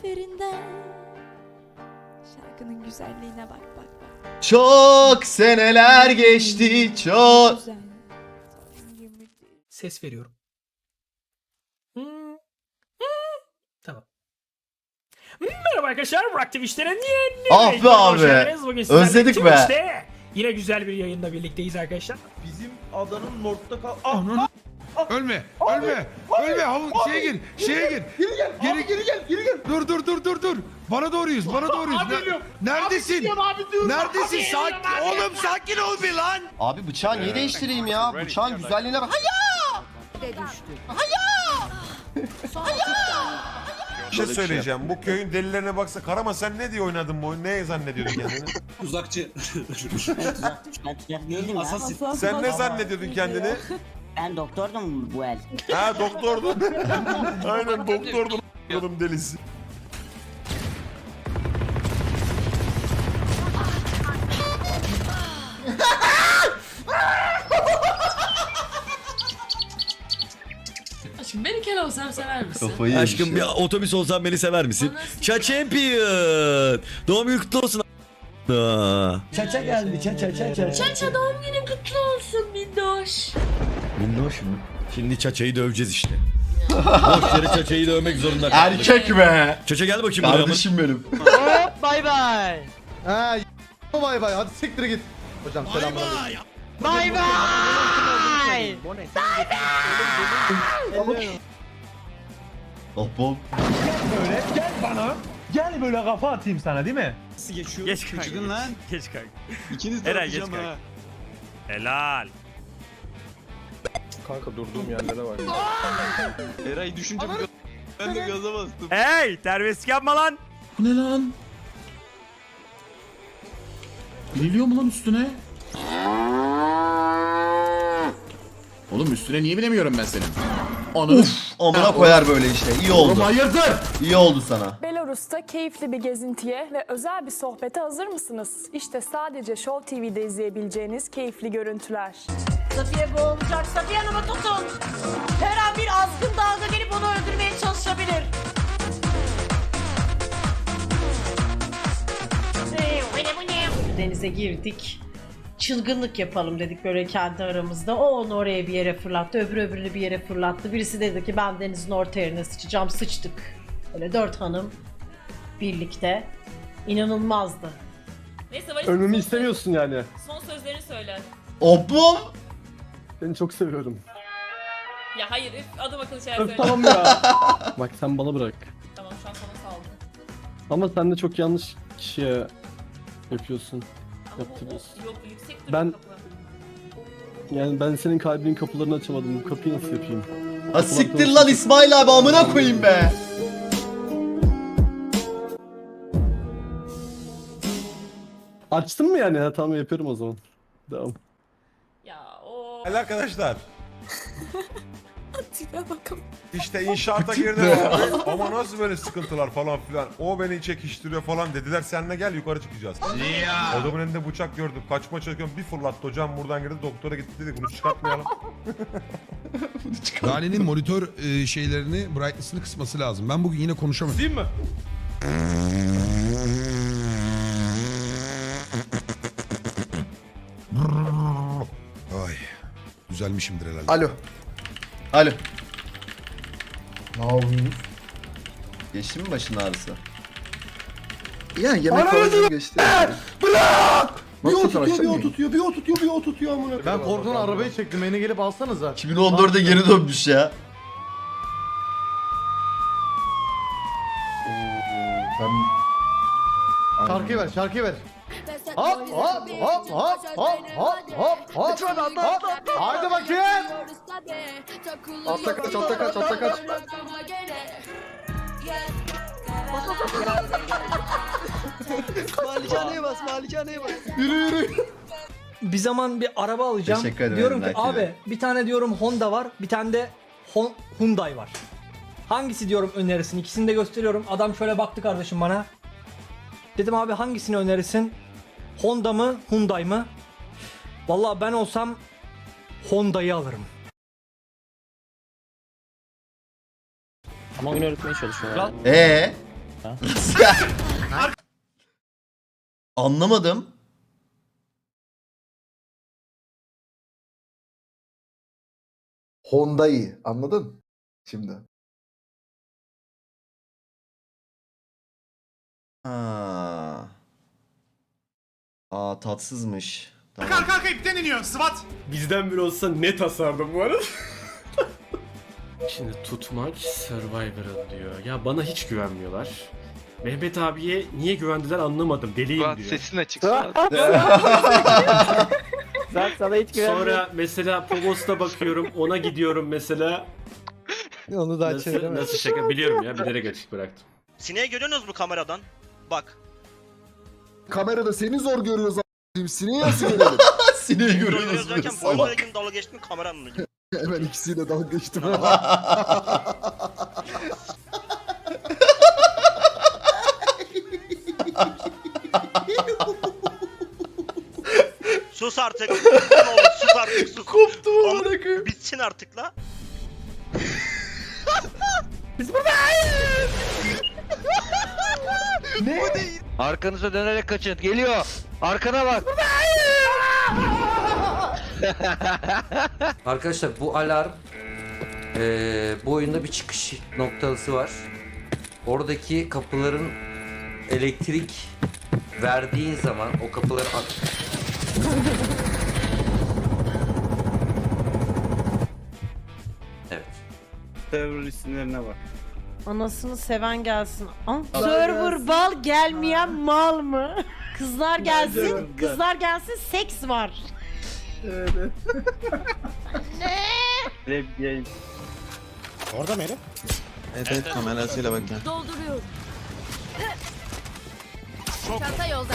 zaferinden Şarkının güzelliğine bak bak bak Çok seneler geçti çok. Güzel Ses veriyorum. Hmm. Hmm. Tamam. Merhaba arkadaşlar, Burak Twitch'ten yeni Ah be abi. Özledik be. Yine güzel bir yayında birlikteyiz arkadaşlar. Bizim adanın North'ta kal... Ah, Ölme, ölme, ölme. Havun şeye gir, şeye gir. Geri gel, Geri- abi geri gel, geri gel. Dur dur dur dur dur. Bana doğruyuz, bana doğruyuz. Abi Ne- geliyorum. Neredesin? Abi, abi diyorum. Neredesin? Abi, Sakin, abi. oğlum sakin ol bir lan. Abi bıçağı niye değiştireyim ya? Bıçağın güzelliğine bak. Bir şey söyleyeceğim. Bu köyün delilerine baksa Karama sen ne diye oynadın bu oyunu? Ne zannediyordun kendini? Uzakçı. ben tuzak değilim ya. Assassin. Sen ne zannediyordun kendini? Ben doktordum bu el. Ha doktordun. Aynen doktordun. Oğlum delisi. Aşkım beni kel olsam sever misin? Kafayı yemiş Aşkım ya. bir otobüs olsan beni sever misin? Cha Champion. Doğum günün kutlu olsun. Aa. Çaça geldi, çaça çaça. Çaça doğum günün kutlu olsun Minnoş. Minnoş mu? Şimdi Çaça'yı döveceğiz işte. Boş yere Çaça'yı dövmek zorunda kaldık. Erkek be. Çaça gel bakayım buraya. Kardeşim benim. Bay bay. Ha y- bay bay hadi siktir git. Hocam selamlar. Bay bay. Oh bom. Böyle gel bana. Gel böyle kafa atayım sana değil mi? Geç kanka. Çıkın lan. Geç kanka. İkiniz de Eray geç kanka. Helal. Kanka durduğum yerlere bak. Eray düşünce bir ben de gaza bastım. Hey terbiyesizlik yapma lan. Bu ne lan? Biniliyor mu lan üstüne? Oğlum üstüne niye binemiyorum ben senin? Ananı Amına koyar böyle işte. İyi oldu. hayırdır? İyi oldu sana. Belarus'ta keyifli bir gezintiye ve özel bir sohbete hazır mısınız? İşte sadece Show TV'de izleyebileceğiniz keyifli görüntüler. Safiye boğulacak Safiye Hanım'ı tutun Her an bir azgın dalga gelip onu öldürmeye çalışabilir denize girdik. Çılgınlık yapalım dedik böyle kendi aramızda. O onu oraya bir yere fırlattı, öbürü öbürünü bir yere fırlattı. Birisi dedi ki ben denizin orta yerine sıçacağım. Sıçtık. Böyle dört hanım birlikte. İnanılmazdı. Neyse Valis Ölmemi istemiyorsun yani. son sözlerini söyle bom. Seni çok seviyorum. Ya hayır üf, adım akıllı şeyler söyle tamam ya. Bak sen bana bırak. Tamam şu an sana saldım Ama sen de çok yanlış kişiye yapıyorsun. Ama bu Yaptırıyorsun. o- yok yüksek duruyor Ben- kapı. Yani ben senin kalbinin kapılarını açamadım. Bu kapıyı nasıl yapayım? Ha siktir lan İsmail abi amına koyayım be. Açtın mı yani? Ha, tamam yapıyorum o zaman. Devam. Ya o Gel arkadaşlar. Tipe bakalım İşte inşaata girdim abi. Ama nasıl böyle sıkıntılar falan filan. O beni çekiştiriyor falan dediler. Seninle gel yukarı çıkacağız. Adamın elinde bıçak gördüm. Kaçma çalışıyorum. Bir fırlattı hocam buradan girdi. Doktora gitti dedi. Bunu çıkartmayalım. Lale'nin monitör e, şeylerini, brightness'ını kısması lazım. Ben bugün yine konuşamadım. Değil mi? Ay. Düzelmişimdir herhalde. Alo. Alo. Ne yapıyorsun? Geçti mi başın ağrısı? Ya yemek falan geçti. Bir o tutuyor, bir o tutuyor, bir o tutuyor, bir o tutuyor amına. Ben korkudan arabayı çektim. Beni gelip alsanıza. 2014'e geri dönmüş ya. Şarkıyı ver, şarkıyı ver. Hop hop hop hop hop hop hop hop. Atla. Haydi bakayım. Atla kaç, atla kaç, atla kaç. Malikaneye bas, malikaneye bas. Yürü yürü. Bir zaman bir araba alacağım. Teşekkür ederim diyorum ki abi Bey. bir tane diyorum Honda var, bir tane de Hon- Hyundai var. Hangisi diyorum önerirsin? İkisini de gösteriyorum. Adam şöyle baktı kardeşim bana. Dedim abi hangisini önerirsin? Honda mı, Hyundai mı? Vallahi ben olsam Honda'yı alırım. Ama gün öğretmeye çalışıyorlar. Ee, Anlamadım. Honda'yı anladın? Şimdi. Ha. Aa tatsızmış. Tamam. arka ipten iniyor SWAT. Bizden biri olsa net asardım bu arada. Şimdi tutmaç Survivor'ın diyor. Ya bana hiç güvenmiyorlar. Mehmet abiye niye güvendiler anlamadım. Deliyim diyor. Sesin açık. Ben sana hiç Sonra mesela Pomos'ta bakıyorum ona gidiyorum mesela. Onu da Nasıl, nasıl şaka biliyorum ya bilerek açık bıraktım. Sineği görüyorsunuz mu kameradan? Bak. Kamerada seni zor görüyoruz a**ayım. Sineği nasıl görelim? Sineği görüyorsunuz böyle derken boyunla salak. ilgili dalga geçtim kameranın ilgili. Hemen ikisiyle dalga geçtim. Sus artık. ne olur sus artık sus. Koptum Ama amına koyayım. bitsin artık la. Arkanıza dönerek kaçın. Geliyor. Arkana bak. Arkadaşlar bu alarm eee, bu oyunda bir çıkış noktası var. Oradaki kapıların elektrik verdiğin zaman o kapıları at- Evet. Teröristlerine bak. Anasını seven gelsin. Aa, server bal gelmeyen mal mı? Kızlar gelsin, kızlar gelsin seks var. Orada mı herif? Evet, evet kamerasıyla bakın. Dolduruyorum. Çanta yolda.